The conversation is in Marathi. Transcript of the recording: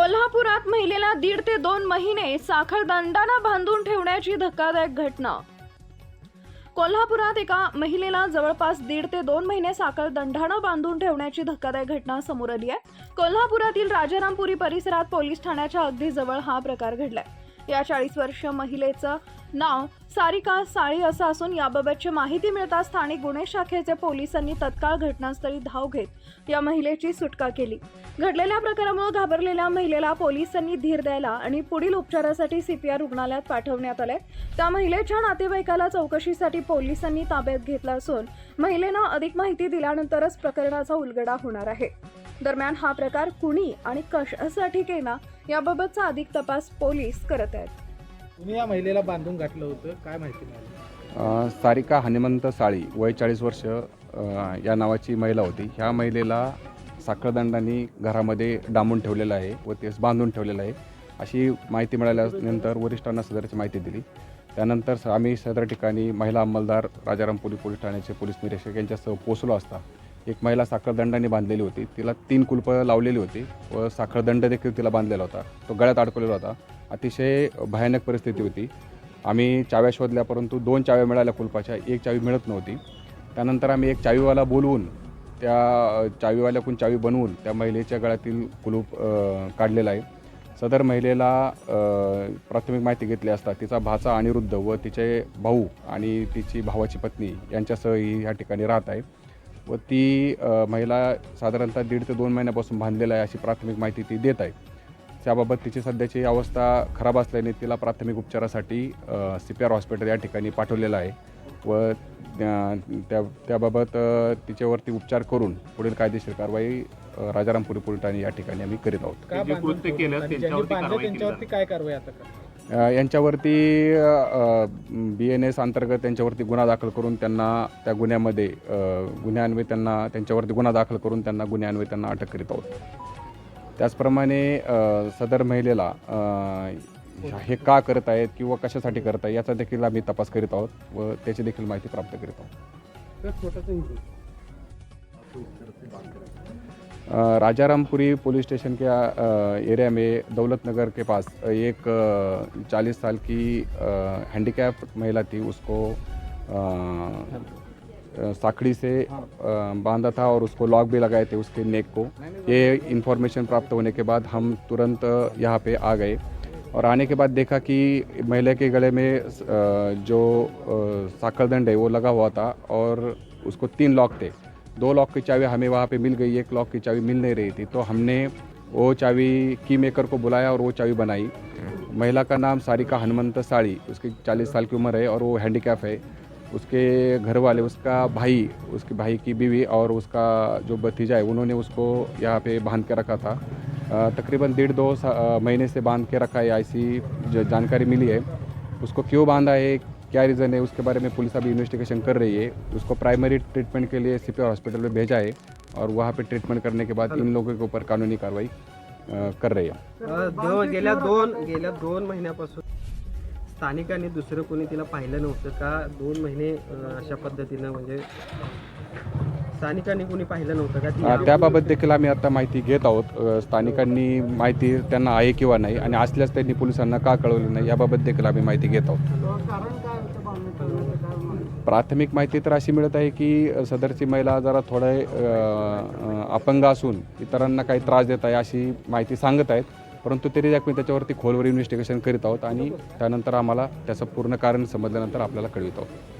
कोल्हापुरात महिलेला दीड ते दोन महिने साखर दंडानं बांधून ठेवण्याची धक्कादायक घटना. कोल्हापुरात एका महिलेला जवळपास दीड ते दोन महिने साखर दंडानं बांधून ठेवण्याची धक्कादायक घटना समोर आली आहे. कोल्हापुरातील राजारामपुरी परिसरात पोलीस ठाण्याच्या अगदी जवळ हा प्रकार घडलाय. या चाळीस वर्ष महिलेचं नाव सारिका साळी असं असून याबाबतची माहिती मिळताच स्थानिक गुन्हे शाखेचे पोलिसांनी तत्काळ घटनास्थळी धाव घेत या महिलेची सुटका केली. घडलेल्या प्रकारामुळे घाबरलेल्या महिलेला पोलिसांनी धीर द्यायला आणि पुढील उपचारासाठी सीपीआर रुग्णालयात पाठवण्यात आले त्या महिलेच्या नातेवाईकाला चौकशीसाठी पोलिसांनी ताब्यात घेतलं असून महिलेनं अधिक माहिती दिल्यानंतरच प्रकरणाचा उलगडा होणार आहे. दरम्यान हा प्रकार कुणी आणि कशासाठी केला याबाबतचा अधिक तपास पोलीस करत आहेत. तुम्ही या महिलेला बांधून घातलं होतं काय माहिती मिळाली? अ, सारिका हनुमंत साळी वय चाळीस वर्ष अ, या नावाची महिला होती. ह्या महिलेला साखळदंडाने घरामध्ये डांबून ठेवलेलं आहे व तेच बांधून ठेवलेलं आहे. अशी माहिती मिळाल्यानंतर वरिष्ठांना सदरची माहिती दिली. त्यानंतर स- आम्ही सदर ठिकाणी महिला अंमलदार राजारामपुरी पोलीस ठाण्याचे पोलीस निरीक्षक यांच्यासह पोचलो असता. एक महिला साखळदंडाने बांधलेली होती. तिला तीन कुलपं लावलेली होती व साखळदंड देखील तिला बांधलेला होता. तो गळ्यात अडकलेला होता. अतिशय भयानक परिस्थिती होती. आम्ही चाव्या शोधल्या परंतु दोन चाव्या मिळाल्या कुलपाच्या. एक चावी मिळत नव्हती. त्यानंतर आम्ही एक चावीवाला बोलवून त्या चावीवाल्याकून चावी बनवून त्या महिलेच्या गळ्यातील कुलूप काढलेला आहे. सदर महिलेला प्राथमिक माहिती घेतली असता तिचा भाचा अनिरुद्ध व तिचे भाऊ आणि तिची भावाची पत्नी यांच्यासह ही ह्या ठिकाणी राहत आहे. व ती महिला साधारणतः दीड ते दोन महिन्यापासून बांधलेला आहे अशी प्राथमिक माहिती ती देत आहे. त्याबाबत तिची सध्याची अवस्था खराब असल्याने तिला प्राथमिक उपचारासाठी सी पी आर हॉस्पिटल या ठिकाणी पाठवलेलं आहे. व त्या- त्या त्याबाबत तिच्यावरती उपचार करून पुढील कायदेशीर कारवाई राजारामपुरी पोलीस ठाणे या ठिकाणी आम्ही करीत आहोत. का जे बांधून कृत्य ठेवलं केलं आणि ज्यांनी त्यांच्यावरती बांधलं कारवाई केली. त्यांच्यावरती काय कारवाई आता करणार अ, यांच्यावरती बी एन एस अंतर्गत त्यांच्यावरती गुन्हा दाखल करून त्यांना त्या गुन्ह्यामध्ये गुन्ह्यान्वये त्यांना त्यांच्यावरती गुन्हा दाखल करून त्यांना गुन्ह्यान्वये त्यांना अटक करीत आहोत. त्याचप्रमाणे सदर महिलेला हे का करत आहेत किंवा कशासाठी करत आहे याचा देखील आम्ही तपास करीत आहोत व त्याची देखील माहिती प्राप्त करीत आहोत. राजारामपुरी पुलिस स्टेशन के एरिया में दौलतनगर के पास एक चालीस साल की हैंडीकैप महिला थी उसको साखड़ी से बांधा था और उसको लॉक भी लगाए थे उसके नेक को। ये इन्फॉर्मेशन प्राप्त होने के बाद हम तुरंत यहाँ पे आ गए और आने के बाद देखा कि महिला के गले में जो साखरदंड है वो लगा हुआ था और उसको तीन लॉक थे। दो लॉक की चाबी हमें वहाँ पे मिल गई, एक लॉक की चाबी मिल नहीं रही थी। तो हमने वो चाबी की मेकर को बुलाया और वो चाबी बनाई। महिला का नाम सारिका हनुमंत साड़ी उसकी चालीस साल की उम्र है और वो हैंडीकैप है। उसके घर वाले उसका भाई, उसके भाई की बीवी और उसका जो भतीजा है, उन्होंने उसको यहाँ पे बाँध के रखा था। तकरीबन डेढ़ दो महीने से बाँध के रखा है ऐसी जानकारी मिली है। उसको क्यों बांधा है, क्या रीज़न है, उसके बारे में पुलिस अभी इन्वेस्टिगेशन कर रही है। उसको प्राइमरी ट्रीटमेंट के लिए सी हॉस्पिटल में भेजा है और वहाँ पर ट्रीटमेंट करने के बाद इन लोगों के ऊपर कानूनी कार्रवाई कर रही है। गेल्या दोन दोन स्थानिकांनी दुसरं कोणी तिला पाहिलं नव्हतं का? दोन महिने अशा पद्धतीनं म्हणजे स्थानिकांनी कोणी पाहिलं नव्हतं का? त्याबाबत देखील आम्ही आता माहिती घेत आहोत. स्थानिकांनी माहिती त्यांना आहे किंवा नाही आणि असल्यास त्यांनी पोलिसांना का कळवलं नाही याबाबत देखील आम्ही माहिती घेत आहोत. प्राथमिक माहिती तर अशी मिळत आहे की सदरची महिला जरा थोडं अपंग असून इतरांना काही त्रास देत आहे अशी माहिती सांगत आहेत. परंतु तरी आम्ही त्याच्यावरती खोलवर इन्व्हेस्टिगेशन करीत आहोत आणि त्यानंतर आम्हाला त्याचं पूर्ण कारण समजल्यानंतर आपल्याला कळवित आहोत.